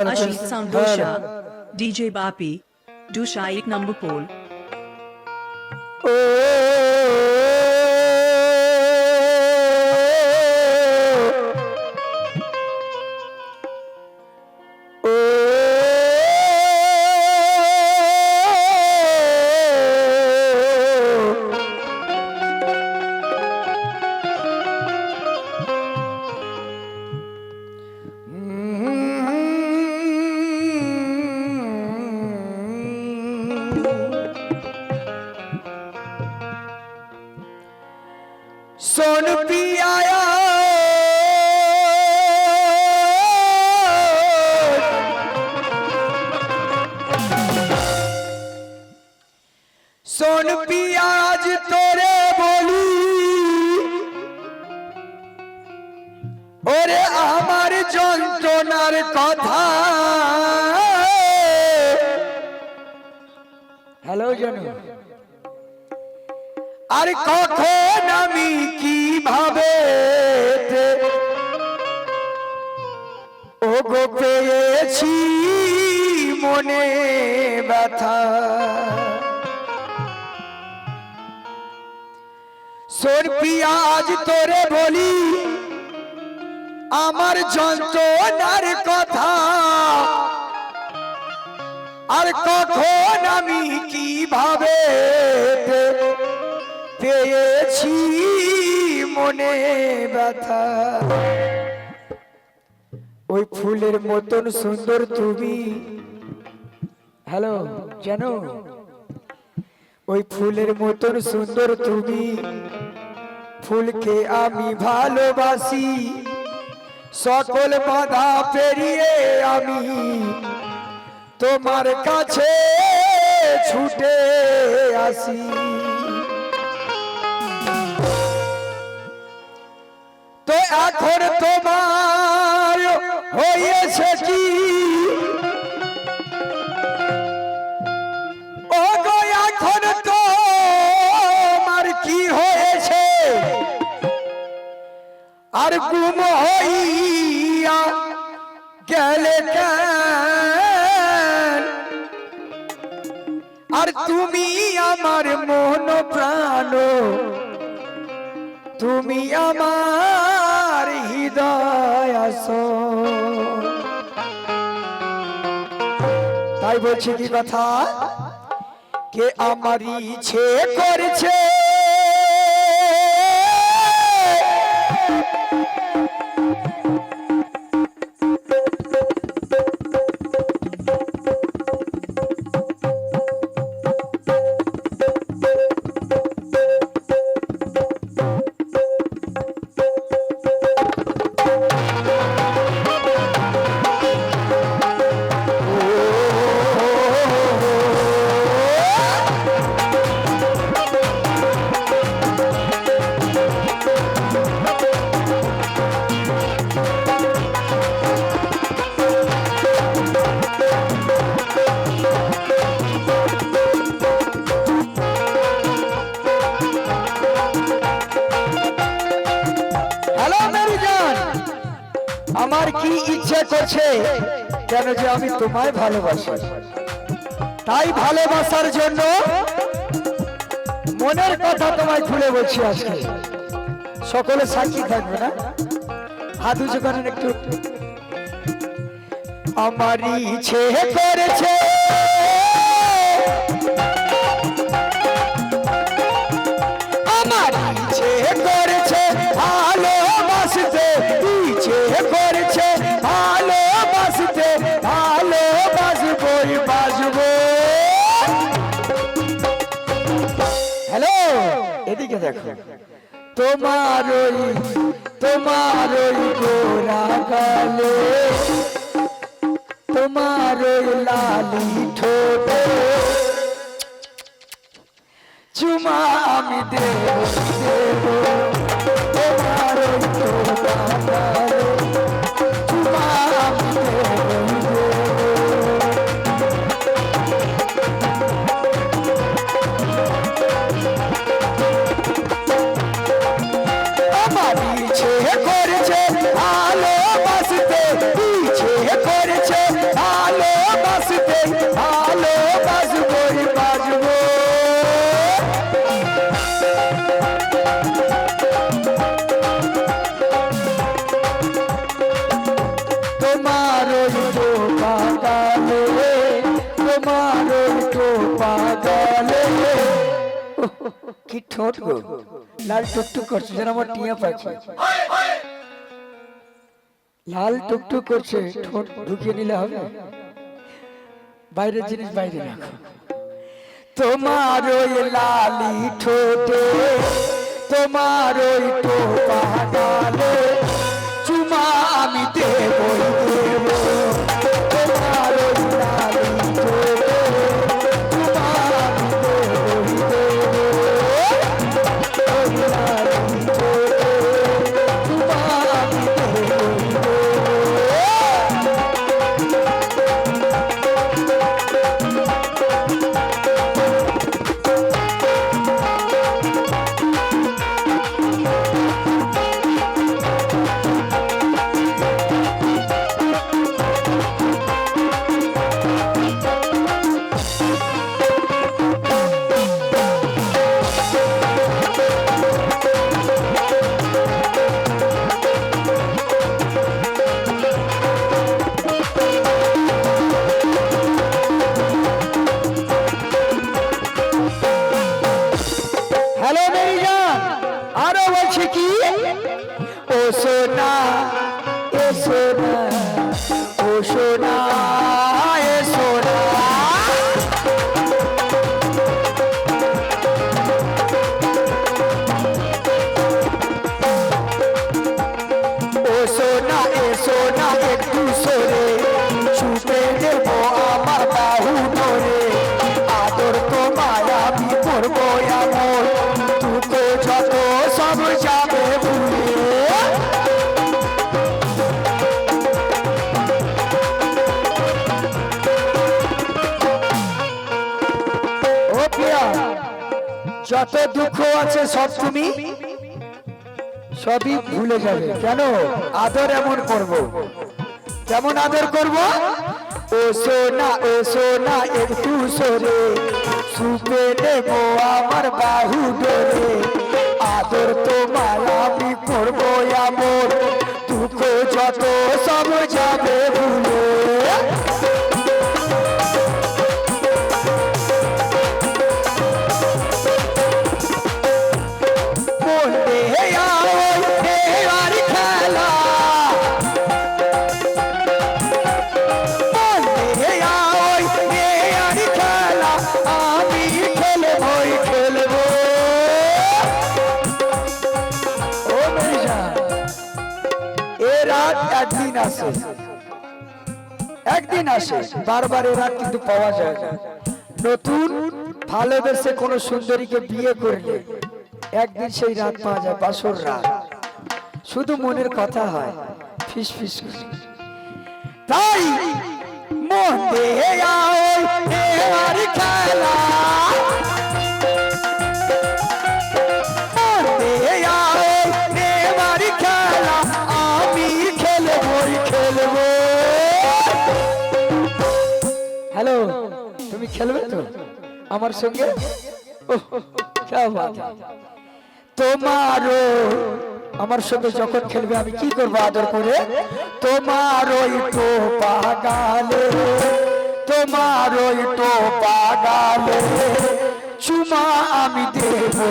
Ashish Sound DJ Bapi, Dusha 8 number pole. Oh. ব্যথা। সোর পিয়াজ তোরে বলি, আমার যন্ত্রণার কথা। আর কখন আমি কীভাবে পেয়েছি মনে ব্যথা। ওই ফুলের মতন সুন্দর তুমি হ্যালো জানো ওই ফুলের মতন সুন্দর তুমি। ফুলকে আমি ভালোবাসি। সকল বাধা পেরিয়ে আমি তোমার কাছে ছুটে আসি। তো এখন তোমার হয়েছে কি? বলছি কি কথা? কে আমারই ছে করছে? করছে, কেন যে আমি তোমায় ভালোবাসি? তাই ভালোবাসার জন্য মনের কথা তোমায় খুলে বলছি আজকে। সকলে সাক্ষী থাকবে না? উঁচু করেন একটু। আমারই ইচ্ছে করেছে তোমার ওই তোমার ওই গোরা গালে তোমার ওই লালি ঠোঁটে। চুমা আমি দেব কি ঠোঁট গো? লাল টুকটুক করছে, যেন আমার টিয়া পাখি। লাল টুকটুক করছে, ঠোঁট ঢুকিয়ে নিলে হবে? বাইরের জিনিস বাইরে রাখো। তোমার ওই লালি ঠোঁটে, তোমার ওই টোপা গালে চুমা আমি দেব যত দুঃখ আছে সব তুমি সবই ভুলে যাবে। কেন? আদর এমন করব। কেমন আদর করব? ও সোনা ও সোনা, একটু সরে। সুপে নেব আমার বাহু ডোরে। আদর তোমার আমি করব এমন। দুঃখ যত সব যাবে আসে। একদিন আসে, বারবার এ রাত কিন্তু পাওয়া যায়। নতুন ভালোবেসে কোন সুন্দরীকে বিয়ে করলে একদিন সেই রাত পাওয়া যায়, বাসর রাত। শুধু মনের কথা হয়, ফিস ফিস তাই মন খেলা। হ্যালো, তুমি খেলবে তো? আমার সঙ্গে? তোমারও, আমার সঙ্গে যখন খেলবে, আমি কি করব আদর করে? তোমার ওই তো পাগালে তোমার ওই তো পাগালে, চুমা আমি দেবো।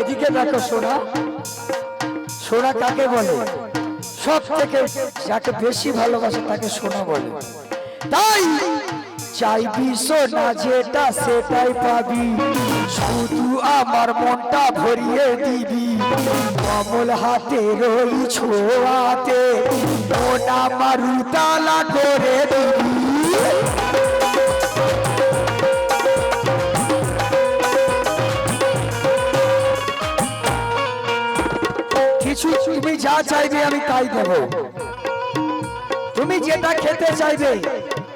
এদিকে দেখো সোনা। সোনা কাকে বলে? সব থেকে যাকে বেশি ভালোবাসে তাকে সোনা বলে। তাই চাইবি সোনা যেটা, সেটাই পাবি। শুধু আমার মনটা ভরিয়ে দিবি। কমল হাতে রই ছোয়াতে। আমার উতালা করে দিবি। তুমি যা চাইবে আমি তাই দেব। তুমি যেটা খেতে চাইবে,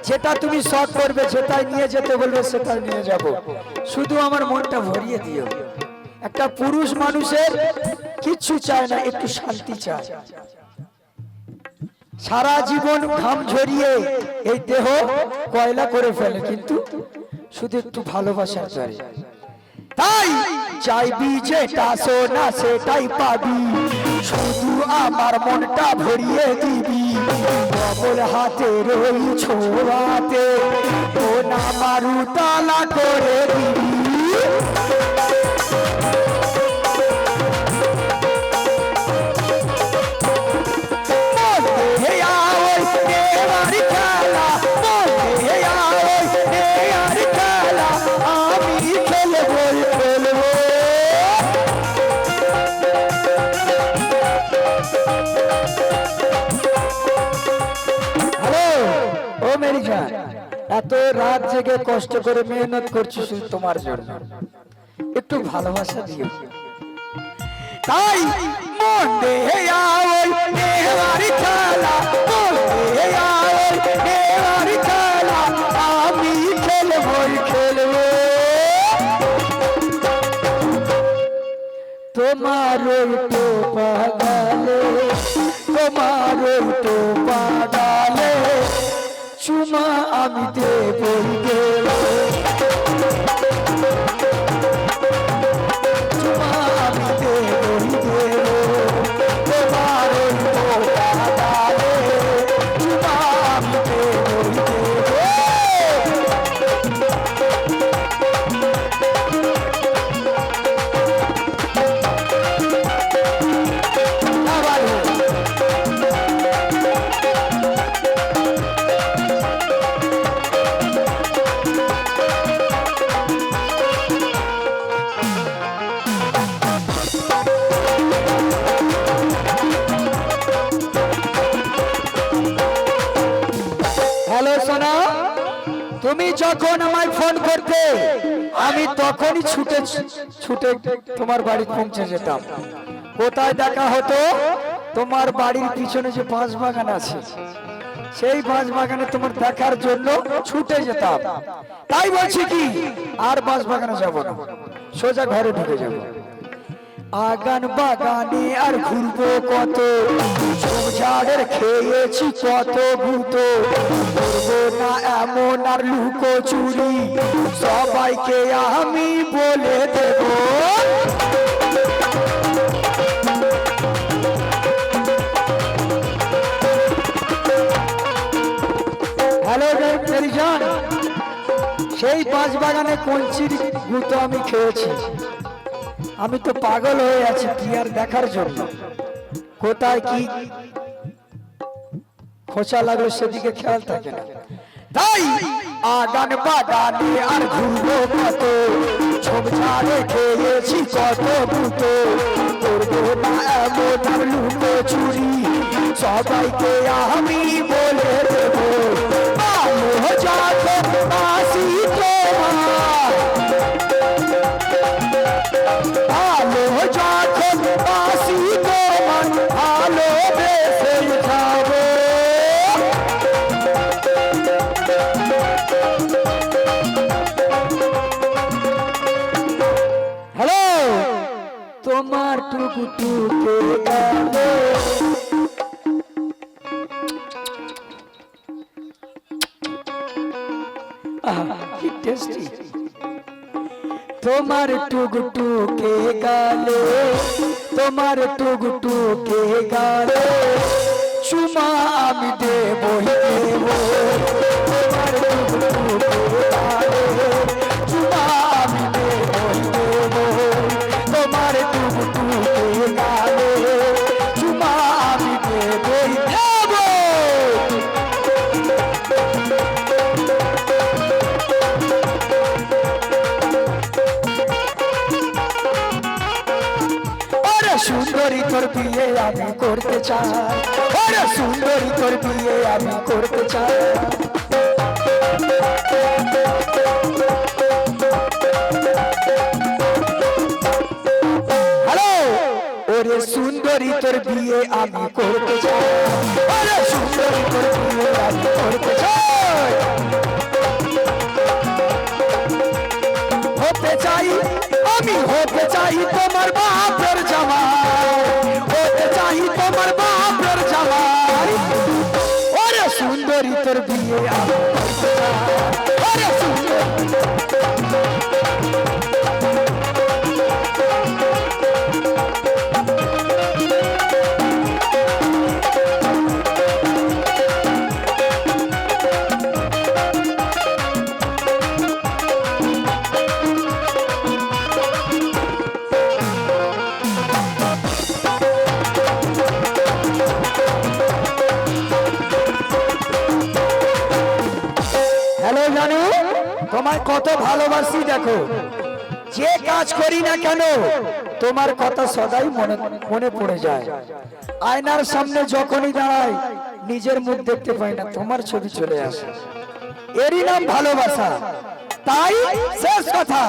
যেটা তুমি শখ করবে, যেটাই নিয়ে যেতে বলবে, সেটাই নিয়ে যাব। শুধু আমার মনটা ভরিয়ে দিও। একটা পুরুষ মানুষের কিচ্ছু চায় না, একটু শান্তি চায়। সারা জীবন ঘাম ঝরিয়ে এই দেহ কয়লা করে ফেলে, কিন্তু শুধু একটু ভালোবাসার জরে। তাই চাইবি যেটা, সোনা সেটাই পাবি। আমার মনটা ভরিয়ে দিবি। কবল হাতে রই ছোড়াতে ও না মারুতালা করে দিবি। রাত জেগে কষ্ট করে মেহনত করছি শুধু তোমার জন্য। একটু ভালোবাসা দিও। তাই মন দেহে মন দেহে আমি খেলবই খেলব। তোমার তো পাগালে, তোমার তো পাগালে। চুমা আমি দেব হ্যালো সোনা তুমি যখন আমায় ফোন করতে, আমি তখনই ছুটে ছুটে তোমার বাড়ি পৌঁছে যেতাম। কোথায় দেখা হতো? তোমার বাড়ির পিছনে যে বাঁশ বাগান আছে, সেই বাঁশ বাগানে তোমার দেখার জন্য ছুটে যেতাম। তাই বলছি কি, আর বাঁশ বাগানে যাব না, সোজা ঘরে ঢুকে যাব। আগান বাগানে আর ঘুরবো কত? ঝোপঝাড়ের খেয়েছি কত ভূত। না এমন আর লুকো চুরি। সবাইকে আমি বলে দেব। হ্যালো মেরিজান সেই পাঁচ বাগানে কঞ্চির গুঁতো আমি খেয়েছি। আমি তো পাগল হয়ে আছি, কি আর দেখার জন্য? কোথায় কি খোঁচা লাগল সেদিকে খেয়াল থাকে না। তাই আগান বাগানে আর ঘুরবো কত? ঝোপঝাড়ে খেয়েছি কত ভূতো করব না এমন লুটো চুরি। সবাইকে আমি কি টেস্টি তোমার টুকটুকে গালে তোমার টুকটুকে গালে চুমা আমি দেবো দেব সুন্দরী তোর বিয়ে আমি করতে চাই। ওরে সুন্দরী তোর বিয়ে আমি করতে চাই। ওরে সুন্দরী তোর বিয়ে আমি করতে চাই। সুন্দরী তোর বিয়ে আমি করতে চাই। হতে চাই, আমি হতে চাই তোমার তোমায় কত ভালোবাসি দেখো। যে কাজ করি না কেন, তোমার কথা সদাই মনে মনে পড়ে যায়। আয়নার সামনে যখনই দাঁড়াই, নিজের মুখ দেখতে পাই না, তোমার ছবি চলে আসে। এরই নাম ভালোবাসা। তাই শেষ কথা।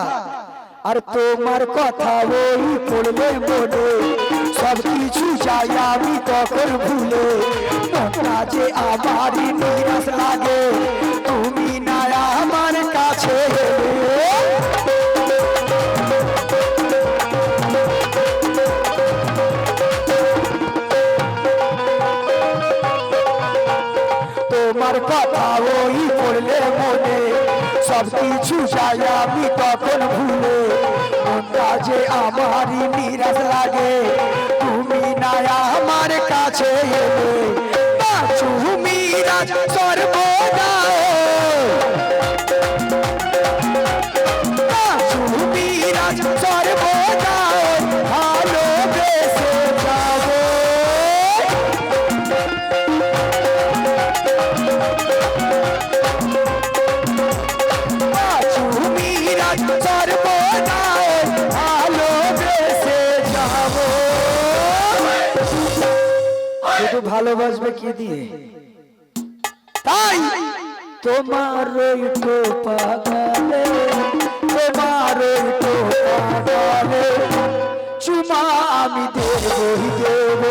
আর তোমার কথা ওই পড়লে মনে সব কিছু চাই আমি তখন ভুলে। যে আমারই নিরাশ লাগে যাই আমি তখন ভুলে মনটা যে আমারই নিরাশ লাগে। তুমি না আমার কাছে ভালোবাসবে কি দিয়ে? তাই তোমার ওই তো পাগলে তোমার ওই তো পাগলে চুমা আমি দেবই দেব।